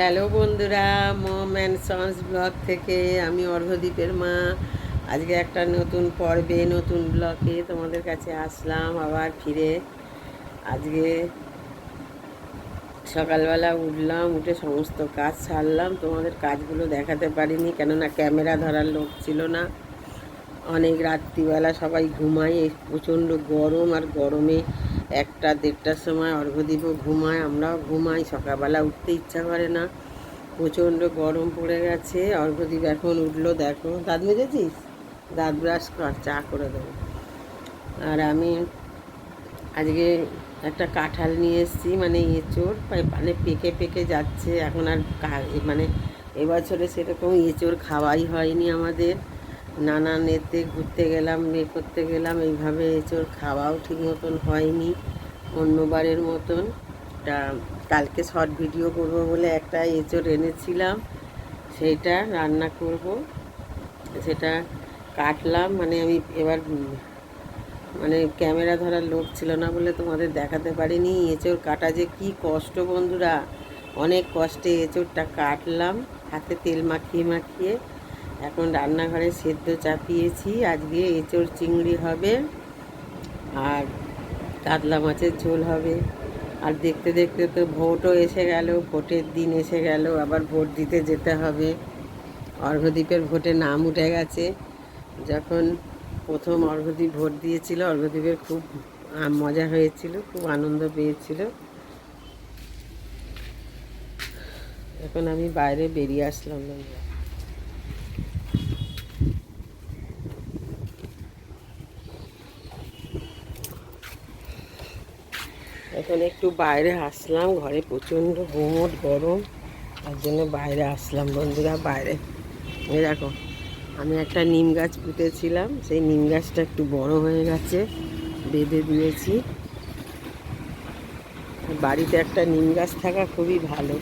Hello বন্ধুরা, মম and sons blog থেকে আমি অর্ঘদ্বীপের মা। আজকে একটা নতুন পর্বে, নতুন ব্লগে তোমাদের কাছে আসলাম আবার ফিরে। আজকে সকালবেলা উঠলাম, উঠে সমস্ত কাজ ছাড়লাম তোমাদের কাজগুলো দেখাতে পারিনি, কেননা ক্যামেরা ধরার লোক ছিল না। অনেক রাত্রিবেলা সবাই ঘুমাই প্রচণ্ড গরম আর গরমে একটা দেড়টার সময় অর্ঘদ্বীপও ঘুমায়, আমরাও ঘুমাই, সকালবেলা উঠতে ইচ্ছা করে না। প্রচণ্ড গরম পড়ে গেছে অর্ঘদ্বীপ এখন উঠল, দেখো। দাঁত মেজেছিস? দাঁত ব্রাশ কর, চা করে দেবো। আর আমি আজকে একটা কাঁঠাল নিয়ে এসেছি মানে এঁচোড় মানে পেকে পেকে যাচ্ছে। এখন আর মানে এবছরে সেরকম এঁচোড় খাওয়াই হয়নি আমাদের। নানান এতে ঘুরতে গেলাম এ করতে গেলাম। এইভাবে এঁচোড় খাওয়াও ঠিক মতন হয়নি, অন্যবারের মতন। তা কালকে শর্ট ভিডিও করব বলে একটা এঁচোড় এনেছিলাম সেইটা রান্না করব। সেটা কাটলাম মানে আমি এবার মানে ক্যামেরা ধরার লোক ছিল না বলে তোমাদের দেখাতে পারিনি। এঁচোড় কাটা যে কি কষ্ট বন্ধুরা, অনেক কষ্টে এঁচোড়টা কাটলাম, হাতে তেল মাখিয়ে মাখিয়ে। এখন রান্নাঘরে সেদ্ধ চাপিয়েছি। আজকে এঁচোড় চিংড়ি হবে আর কাতলা মাছের ঝোল হবে। আর দেখতে দেখতে তো ভোটও এসে গেল, ভোটের দিন এসে গেল, আবার ভোট দিতে যেতে হবে। অর্ঘদ্বীপের ভোটে নাম উঠে গেছে। যখন প্রথম অর্ঘদ্বীপ ভোট দিয়েছিল অর্ঘদ্বীপের খুব মজা হয়েছিল, খুব আনন্দ পেয়েছিল। এখন আমি বাইরে বেরিয়ে আসলাম বন্ধুরা। এখন একটু বাইরে আসলাম। ঘরে প্রচণ্ড গুমট গরম। তার জন্য বাইরে আসলাম বন্ধুরা, বাইরে। দেখো, আমি একটা নিম গাছ পুঁতেছিলাম। সেই নিম গাছটা একটু বড় হয়ে গেছে, বেঁধে দিয়েছি। বাড়িতে একটা নিম গাছ থাকা খুবই ভালো।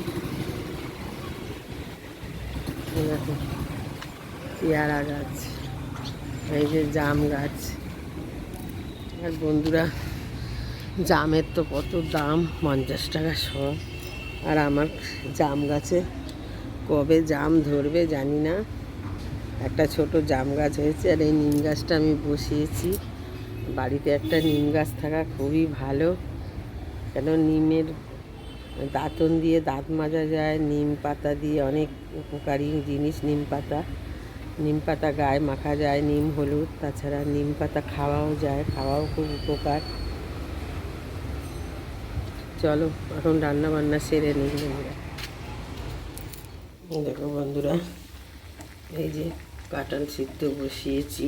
পেয়ারা গাছ, এই যে জাম গাছ। আর বন্ধুরা জামের তো কত দাম? পঞ্চাশ টাকা শ। আর আমার জাম গাছে কবে জাম ধরবে জানি না। একটা ছোট জাম গাছ হয়েছে আর এই নিম গাছটা আমি বসিয়েছি। বাড়িতে একটা নিম গাছ থাকা খুবই ভালো। কেন নিমের দাঁতন দিয়ে দাঁত মাজা যায়, নিম পাতা দিয়ে অনেক উপকারী জিনিস, নিম পাতা। নিম পাতা গায়ে মাখা যায়, নিম হলুদ, তাছাড়া নিম পাতা খাওয়াও যায়, খাওয়াও খুব উপকার। চলো, এখন রান্না বান্না সেরে নিই বন্ধুরা। দেখো বন্ধুরা, এই যে কাঁঠাল সিদ্ধ বসিয়েছি,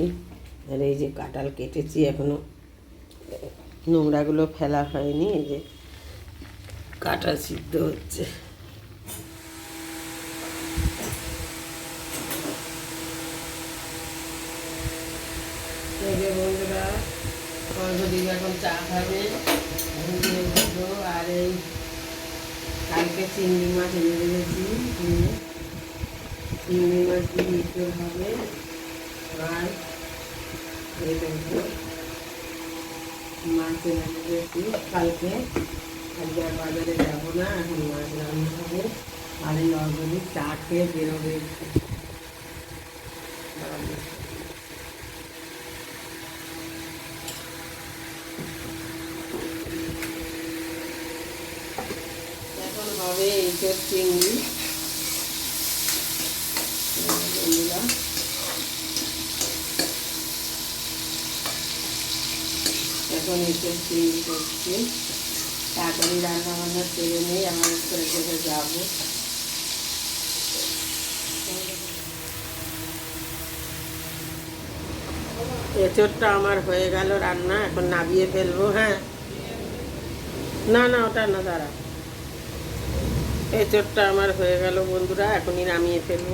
আর এই যে কাঁঠাল কেটেছি এখনও। নোংরাগুলো ফেলা হয়নি, এই যে কাঁঠাল সিদ্ধ হচ্ছে। বন্ধুরা এখন চা খাবে। এই কালকে চিংড়ি মাছ এনে রেখেছি চিংড়ি মাছ দিয়ে হবে আর এই মাছ এনে রেখেছি কালকে আজকে আর বাজারে যাব না, এখন মাছ রান্না হবে। আর অর্ঘদিন চা খেয়ে বেরোবে একটু। দাঁড়াও। এখন এইচোর চিংড়ি এখন এইচোর চিংড়ি করছি। তাড়াতাড়ি রান্না বান্না সেরে নেই, আমার করে করে যাব। এঁচোড়টা আমার হয়ে গেল রান্না, এখন নাবিয়ে ফেলব হ্যাঁ। না না, ওটা না, দাঁড়া। এঁচোড়টা আমার হয়ে গেল, বন্ধুরা। এখনই নামিয়ে ফেলব।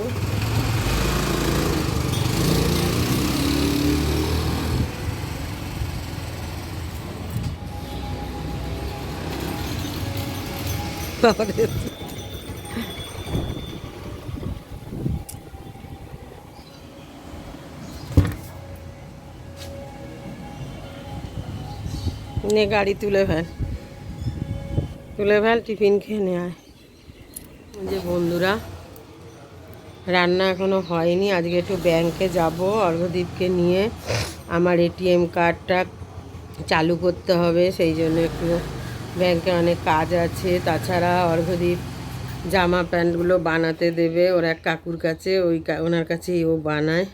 নে, গাড়ি তুলে ফেল। তুলে ফেল, টিফিন খেয়ে নে, আয়। যে বন্ধুরা, রান্না এখনও হয়নি। আজকে একটু ব্যাংকে যাব অর্ঘদীপকে নিয়ে আমার এটিএম কার্ডটা চালু করতে হবে, সেই জন্য একটু ব্যাংকে অনেক কাজ আছে। তাছাড়া অর্ঘদীপ জামা প্যান্টগুলো বানাতে দেবে, ওর এক কাকুর কাছে, ওই ওনার কাছেই ও বানায়।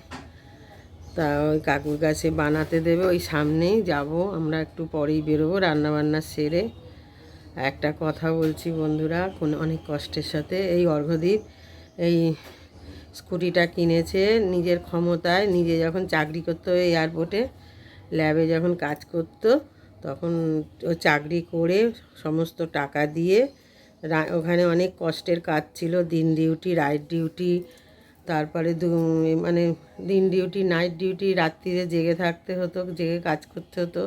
তা ওই কাকুর কাছে বানাতে দেবে, ওই সামনেই যাব। আমরা একটু পরেই বেরোবো, রান্নাবান্না সেরে একটা কথা বলছি বন্ধুরা, কোন অনেক কষ্টের সাথে এই অর্ঘদ্বীপ এই স্কুটিটা কিনেছে নিজের ক্ষমতায়, নিজে যখন চাকরি করতো এয়ারপোর্টে ল্যাবে যখন কাজ করতো, তখন ও চাকরি করে সমস্ত টাকা দিয়ে ওখানে অনেক কষ্টের কাজ ছিল, দিন ডিউটি রাইট ডিউটি তারপরে দু- মানে দিন ডিউটি নাইট ডিউটি রাত্রিরে জেগে থাকতে হতো, জেগে কাজ করতে হতো।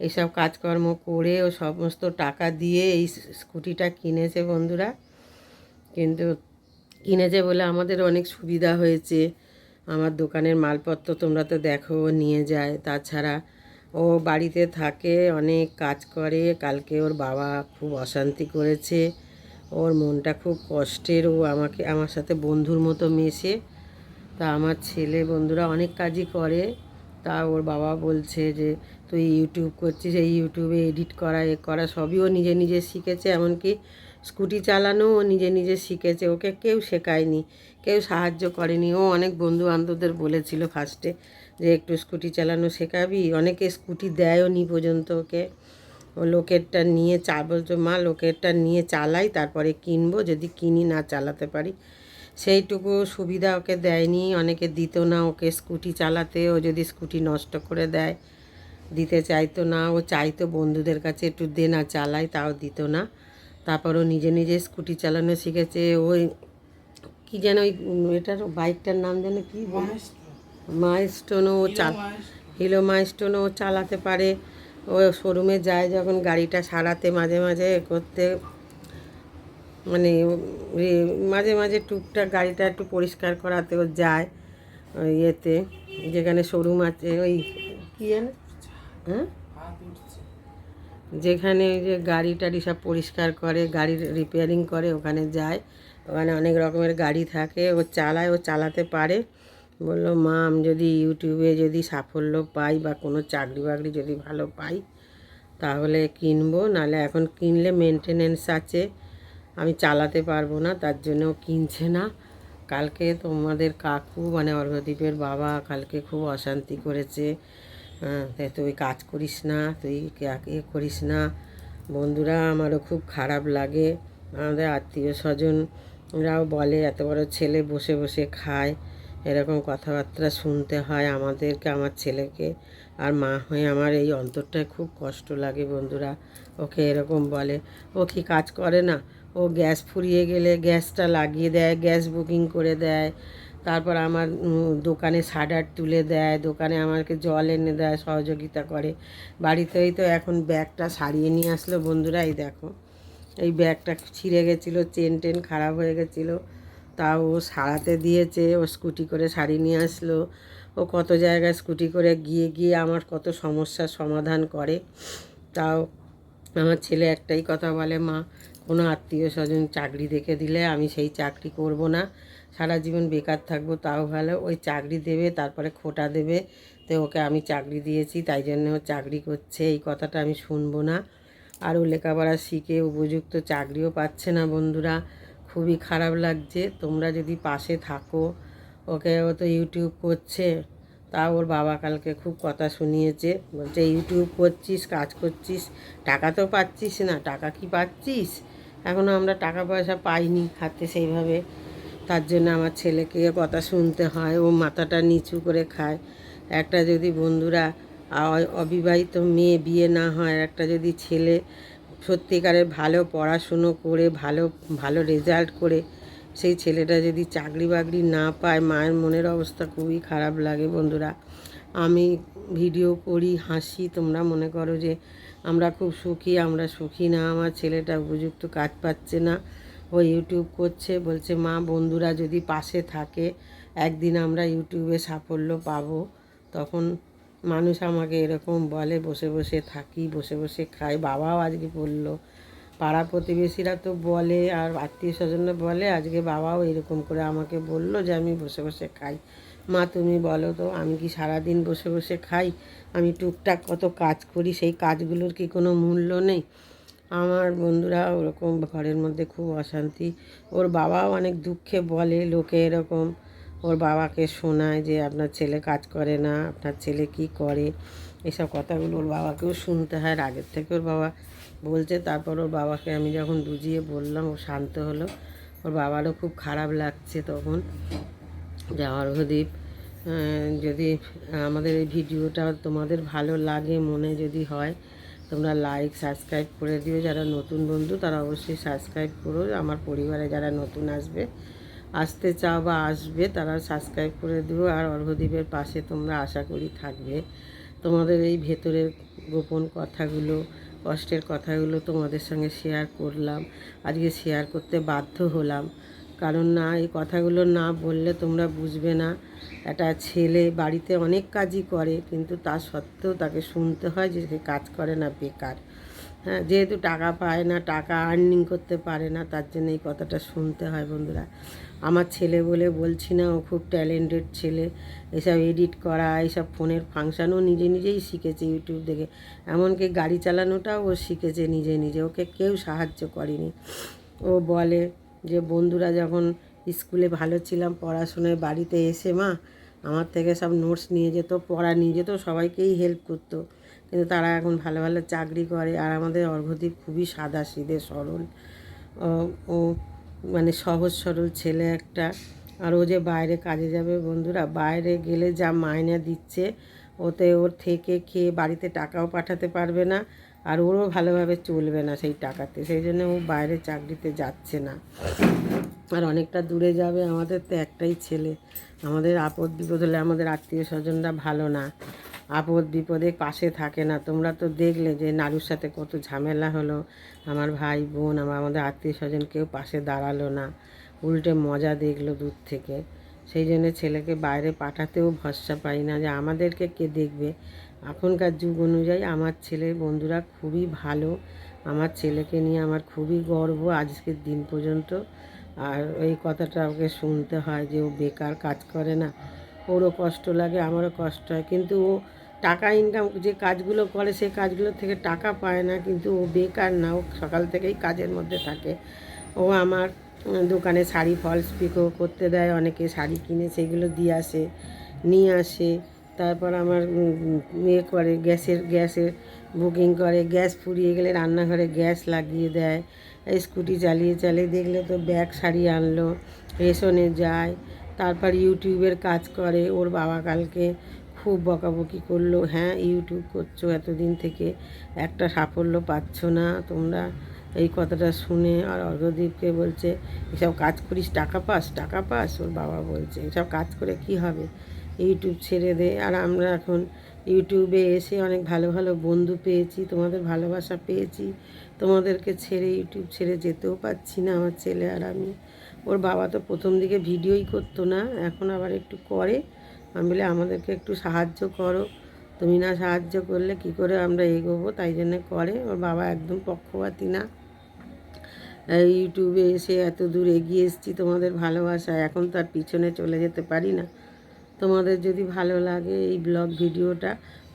এইসব কাজকর্ম করে ও সমস্ত টাকা দিয়ে এই স্কুটিটা কিনেছে বন্ধুরা। কিন্তু কিনেছে বলে আমাদের অনেক সুবিধা হয়েছে। আমার দোকানের মালপত্র তোমরা তো দেখো নিয়ে যায়। তাছাড়া ও বাড়িতে থাকে, অনেক কাজ করে। কালকে ওর বাবা খুব অশান্তি করেছে। ওর মনটা খুব কষ্টের। ও আমাকে, আমার সাথে বন্ধুর মতো মেশে। তা আমার ছেলে বন্ধুরা অনেক কাজই করে। তা ওর বাবা বলছে যে তুই ইউটিউব করছিস, এই ইউটিউবে এডিট করা, এ করা, সবই ও নিজে নিজে শিখেছে, এমনকি স্কুটি চালানো ও নিজে নিজে শিখেছে, ওকে কেউ শেখায়নি, কেউ সাহায্য করেনি। ও অনেক বন্ধু বান্ধবদের বলেছিল ফার্স্টে যে একটু স্কুটি চালানো শেখাবি, অনেকে স্কুটি দেয়ও নি পর্যন্ত ওকে। ও লোকেরটা নিয়ে চা বলছো, মা, লোকেরটা নিয়ে চালাই, তারপরে কিনবো, যদি কিনি না চালাতে পারি। সেইটুকু সুবিধা ওকে দেয়নি, অনেকে দিত না ওকে স্কুটি চালাতে, ও যদি স্কুটি নষ্ট করে দেয়। দিতে চাইতো না ও চাইতো বন্ধুদের কাছে একটু দে না চালাই তাও দিত না। তারপর ও নিজে নিজে স্কুটি চালানো শিখেছে। ওই কি যেন ওই এটার বাইকটার নাম যেন কি মাইস্টোনও ও চা হিলো মাইস্টোনও ও চালাতে পারে। ও শোরুমে যায় যখন গাড়িটা সারাতে মাঝে মাঝে করতে। মানে মাঝে মাঝে টুকটাক গাড়িটা একটু পরিষ্কার করাতে ও যায়। ওই ইয়েতে যেখানে শোরুম আছে ওই কী জানে হ্যাঁ যেখানে ওই যে গাড়ি টাড়ি সব পরিষ্কার করে গাড়ির রিপেয়ারিং করে ওখানে যায়। ওখানে অনেক রকমের গাড়ি থাকে। ও চালায় ও চালাতে পারে। বলল মা আমি যদি ইউটিউবে যদি সাফল্য পাই বা কোনো চাকরি বাকরি যদি ভালো পাই তাহলে কিনবো। নাহলে এখন কিনলে মেনটেনেন্স আছে। আমি চালাতে পারব না তার জন্য ও কিনছে না। কালকে তোমাদের কাকু মানে অর্ঘদ্বীপের বাবা কালকে খুব অশান্তি করেছে। হ্যাঁ তাই কাজ করিস না, তুই এ করিস না। বন্ধুরা, আমারও খুব খারাপ লাগে। আমাদের আত্মীয় স্বজনরাও বলে, এত বড় ছেলে বসে বসে খায়। এরকম কথাবার্তা শুনতে হয় আমাদেরকে, আমার ছেলেকে। আর মা হয়ে আমার এই অন্তরটায় খুব কষ্ট লাগে বন্ধুরা। ওকে এরকম বলে। ও কি কাজ করে না? ও গ্যাস ফুরিয়ে গেলে গ্যাসটা লাগিয়ে দেয়, গ্যাস বুকিং করে দেয়। তারপর আমার দোকানে সাডার তুলে দেয়, দোকানে আমাকে জল এনে দেয়, সহযোগিতা করে। বাড়িতেই তো এখন ব্যাগটা সারিয়ে নিয়ে আসলো বন্ধুরা, এই দেখো। এই ব্যাগটা ছিঁড়ে গেছিল, চেন টেন খারাপ হয়ে গেছিল। তাও ও সারাতে দিয়েছে, ও স্কুটি করে সারিয়ে নিয়ে আসলো। ও কত জায়গায় স্কুটি করে গিয়ে গিয়ে আমার কত সমস্যার সমাধান করে। তাও আমার ছেলে একটাই কথা বলে, মা, কোনো আত্মীয় স্বজন চাকরি দেখে দিলে আমি সেই চাকরি করব না। সারা জীবন বেকার থাকব, তাও ভালো। ওই চাকরি দেবে, তারপরে খোটা দেবে। তো ওকে আমি চাকরি দিয়েছি, তাই জন্য ও চাকরি করছে। এই কথাটা আমি শুনব না। আর ও লেখাপড়া শিখে উপযুক্ত চাকরিও পাচ্ছে না বন্ধুরা। খুবই খারাপ লাগছে। তোমরা যদি পাশে থাকো, ওকে ও তো ইউটিউব করছে। তা ওর বাবা কালকে খুব কথা শুনিয়েছে। বলছে, ইউটিউব করছিস, কাজ করছিস? টাকা তো পাচ্ছিস না। টাকা কি পাচ্ছিস? এখনও আমরা টাকা পয়সা পাইনি হাতে সেইভাবে। তার জন্য আমার ছেলেকে কথা শুনতে হয়, ও মাথাটা নিচু করে খায়। একটা যদি বন্ধুরা অবিবাহিত মেয়ে বিয়ে না হয় একটা যদি ছেলে সত্যিকারের ভালো পড়াশুনো করে, ভালো ভালো রেজাল্ট করে, সেই ছেলেটা যদি চাকরি বাকরি না পায়, মায়ের মনের অবস্থা খুবই খারাপ লাগে বন্ধুরা। আমি ভিডিও করি, হাসি, তোমরা মনে করো যে আমরা খুব সুখী, আমরা সুখী না, আমার ছেলেটা উপযুক্ত কাজ পাচ্ছে না। ও ইউটিউব করছে, বলছে, মা, বন্ধুরা যদি পাশে থাকে, একদিন আমরা ইউটিউবে সাফল্য পাবো। তখন মানুষ আমাকে এরকম বলে, বসে বসে থাকি, বসে বসে খাই। বাবাও আজকে বলল, পাড়া প্রতিবেশীরা তো বলে আর আত্মীয় স্বজনরা বলে, আজকে বাবাও এরকম করে আমাকে বলল যে, আমি বসে বসে খাই। মা, তুমি বলো তো, আমি কি সারাদিন বসে বসে খাই? আমি টুকটাক কত কাজ করি, সেই কাজগুলোর কি কোনো মূল্য নেই? আমার বন্ধুরা ওরকম ঘরের মধ্যে খুব অশান্তি। ওর বাবাও অনেক দুঃখে বলে লোকে এরকম। ওর বাবাকে শোনায় যে আপনার ছেলে কাজ করে না আপনার ছেলে কি করে? এসব কথাগুলো ওর বাবাকেও শুনতে হয়। আগের থেকে ওর বাবা বলছে তারপর ওর বাবাকে আমি যখন বুঝিয়ে বললাম ও শান্ত হলো। ওর বাবারও খুব খারাপ লাগছে তখন। যে অর্ঘদ্বীপ আহ, যদি আমাদের এই ভিডিওটা তোমাদের ভালো লাগে মনে যদি হয় তোমরা লাইক সাবস্ক্রাইব করে দিও। যারা নতুন বন্ধু, তারা অবশ্যই সাবস্ক্রাইব করো। আমার পরিবারে যারা নতুন আসবে, আসতে চাও বা আসবে, তারা সাবস্ক্রাইব করে দিও। আর অর্ঘদ্বীপের পাশে তোমরা আশা করি থাকবে। তোমাদের এই ভেতরের গোপন কথাগুলো, কষ্টের কথাগুলো তোমাদের সঙ্গে শেয়ার করলাম। আজকে শেয়ার করতে বাধ্য হলাম। কারণ না, এই কথাগুলো না বললে তোমরা বুঝবে না। একটা ছেলে বাড়িতে অনেক কাজই করে, কিন্তু তা সত্ত্বেও তাকে শুনতে হয় যে সে কাজ করে না, বেকার। হ্যাঁ যেহেতু টাকা পায় না, টাকা আর্নিং করতে পারে না, তার জন্য এই কথাটা শুনতে হয় বন্ধুরা। আমার ছেলে বলে বলছি না, ও খুব ট্যালেন্টেড ছেলে। এসব এডিট করা এইসব ফোনের ফাংশানও নিজে নিজেই শিখেছে ইউটিউব দেখে। এমনকি গাড়ি চালানোটাও ও শিখেছে নিজে নিজে। ওকে কেউ সাহায্য করেনি। ও বলে যে বন্ধুরা যখন স্কুলে ভালো ছিলাম, পড়াশোনায় বাড়িতে এসে মা আমার থেকে সব নোটস নিয়ে যেত, পড়া নিয়ে যেত, সবাইকেই হেল্প করতো। কিন্তু তারা এখন ভালো ভালো চাকরি করে আর আমাদের অর্ঘদ্বীপ খুবই সাদা সিধে সরল। ও- মানে সহজ সরল ছেলে একটা। আর ও যে বাইরে কাজে যাবে বন্ধুরা, বাইরে গেলে যা মায়না দিচ্ছে, ওতে ওর থেকে খেয়ে বাড়িতে টাকাও পাঠাতে পারবে না। আর ওরও ভালোভাবে চলবে না সেই টাকাতে। সেই জন্য ও বাইরে চাকরিতে যাচ্ছে না। আর অনেকটা দূরে যাবে আমাদের তো একটাই ছেলে। আমাদের আপদ বিপদ হলে আমাদের আত্মীয় স্বজনরা ভালো না। আপদ বিপদে পাশে থাকে না। তোমরা তো দেখলে যে নাড়ুর সাথে কত ঝামেলা হলো। আমার ভাই বোন, আমার, আমাদের আত্মীয় স্বজন কেউ পাশে দাঁড়াল না। উল্টে মজা দেখল দূর থেকে। সেই জন্য ছেলেকে বাইরে পাঠাতেও ভরসা পাই না যে আমাদেরকে কে দেখবে। এখনকার যুগ অনুযায়ী আমার ছেলের বন্ধুরা খুবই ভালো। আমার ছেলেকে নিয়ে আমার খুবই গর্ব আজকের দিন পর্যন্ত। আর এই কথাটা ওকে শুনতে হয় যে ও বেকার, কাজ করে না। ওরও কষ্ট লাগে, আমারও কষ্ট হয়। কিন্তু ও টাকা ইনকাম যে কাজগুলো করে সেই কাজগুলো থেকে টাকা পায় না। কিন্তু ও বেকার না, ও সকাল থেকেই কাজের মধ্যে থাকে। ও আমার দোকানে শাড়ি ফলস পিকো করতে দেয়, অনেকে শাড়ি কিনে সেগুলো দিয়ে আসে, নিয়ে আসে। তারপর আমার ইয়ে করে, গ্যাসের গ্যাসের বুকিং করে, গ্যাস ফুরিয়ে গেলে রান্নাঘরে গ্যাস লাগিয়ে দেয় স্কুটি চালিয়ে চালিয়ে দেখলে তো ব্যাগ, শাড়ি আনলো, রেশনে যায়, তারপর ইউটিউবের কাজ করে, ওর বাবা কালকে খুব বকাবকি করল হ্যাঁ ইউটিউব করছ এতদিন থেকে, একটা সাফল্য পাচ্ছ না, তোমরা এই কথাটা শুনে। আর অর্ঘদীপকে বলছে, এসব কাজ করিস, টাকা পাস টাকা পাস? ওর বাবা বলছে, এসব কাজ করে কি হবে? ইউটিউব ছেড়ে দে। আর আমরা এখন ইউটিউবে এসে অনেক ভালো ভালো বন্ধু পেয়েছি, তোমাদের ভালোবাসা পেয়েছি। তোমাদেরকে ছেড়ে ইউটিউব ছেড়ে যেতেও পাচ্ছি না আমার ছেলে আর আমি। ওর বাবা তো প্রথম দিকে ভিডিওই করতো না, এখন আবার একটু করে। আমি বলে, আমাদেরকে একটু সাহায্য করো। তুমি না সাহায্য করলে কি করে আমরা এগোবো? তাই জন্য করে। ওর বাবা একদম পক্ষপাতী না। ইউটিউবে এসে এত দূর এগিয়ে এসেছি তোমাদের ভালোবাসা এখন তো আর পিছনে চলে যেতে পারি না। তোমাদের যদি ভালো লাগে এই ব্লগ ভিডিওটা,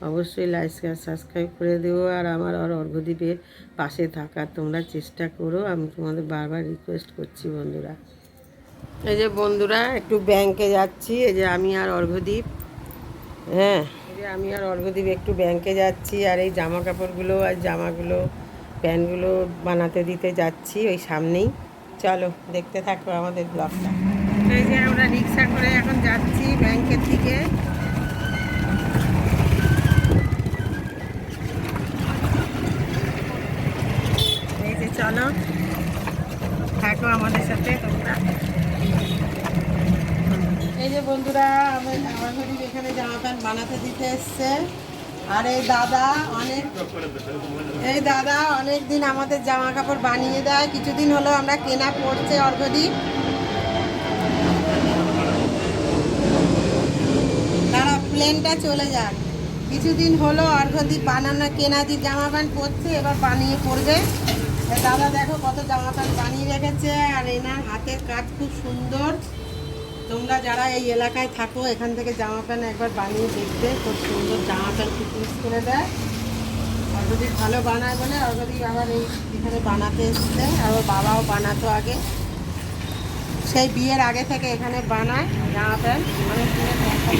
অবশ্যই লাইক সাবস্ক্রাইব করে দেবো আর আমার আর অর্ঘদ্বীপের পাশে থাকার তোমরা চেষ্টা করো। আমি তোমাদের বারবার রিকোয়েস্ট করছি বন্ধুরা। এই যে বন্ধুরা, একটু ব্যাংকে যাচ্ছি। এই যে আমি আর অর্ঘদ্বীপ হ্যাঁ এই যে আমি আর অর্ঘদ্বীপ একটু ব্যাংকে যাচ্ছি। আর এই জামা কাপড়গুলো আর জামাগুলো, প্যান্টগুলো বানাতে দিতে যাচ্ছি ওই সামনেই। চলো, দেখতে থাকো আমাদের ব্লগটা। এই যে আমরা রিক্সা করে এখন যাচ্ছি চলো, থাকো আমাদের সাথে এই যে বন্ধুরা জামা বানাতে দিতে এসছে। আর এই দাদা অনেক এই দাদা অনেক দিন আমাদের জামা কাপড় বানিয়ে দেয়। কিছুদিন হলো আমরা কেনা পড়ছে অর্ঘদ্বীপ দাঁড়া প্লেনটা চলে যাক। কিছুদিন হলো অর্ঘদ্বীপ বানানো কেনা দিয়ে জামা প্যান্ট পরছে, এবার বানিয়ে পড়বে এ দাদা দেখো কত জামা প্যান্ট বানিয়ে রেখেছে, আর এনার হাতের কাজ খুব সুন্দর। তোমরা যারা এই এলাকায় থাকো, এখান থেকে জামা প্যান্ট একবার বানিয়ে দেখবে, খুব সুন্দর জামা প্যান্ট ফিটিংস করে দেয়। অর্গদীপ ভালো বানায় বলে অর্গদীপ আবার এই এখানে বানাতে এসছে আর ওর বাবাও বানাতো আগে। সেই বিয়ের আগে থেকে এখানে বানায় জামা প্যান্ট অনেক দিনের কথা।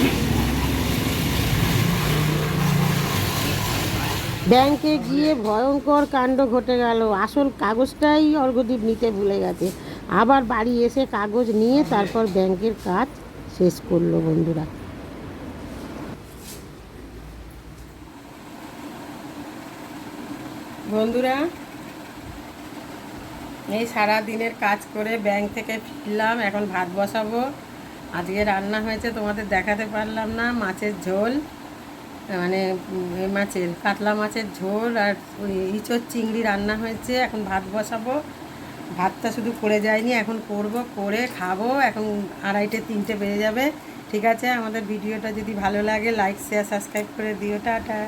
ব্যাংকে গিয়ে ভয়ঙ্কর কাণ্ড ঘটে গেল। আসল কাগজটাই অর্ঘদ্বীপ নিতে ভুলে গেছে। আবার বাড়ি এসে কাগজ নিয়ে তারপর ব্যাংকের কাজ শেষ করল বন্ধুরা। বন্ধুরা, এই সারা দিনের কাজ করে ব্যাংক থেকে ফিরলাম, এখন ভাত বসাবো। আজকে রান্না হয়েছে, তোমাদের দেখাতে পারলাম না, মাছের ঝোল। মানে মাছের, কাতলা মাছের ঝোল আর ওই ইঁচড় চিংড়ি রান্না হয়েছে। এখন ভাত বসাবো। ভাতটা শুধু করে যায়নি এখন করব, করে খাব। এখন আড়াইটে, তিনটে বেড়ে যাবে। ঠিক আছে, আমাদের ভিডিওটা যদি ভালো লাগে লাইক শেয়ার সাবস্ক্রাইব করে দিও। টাটা।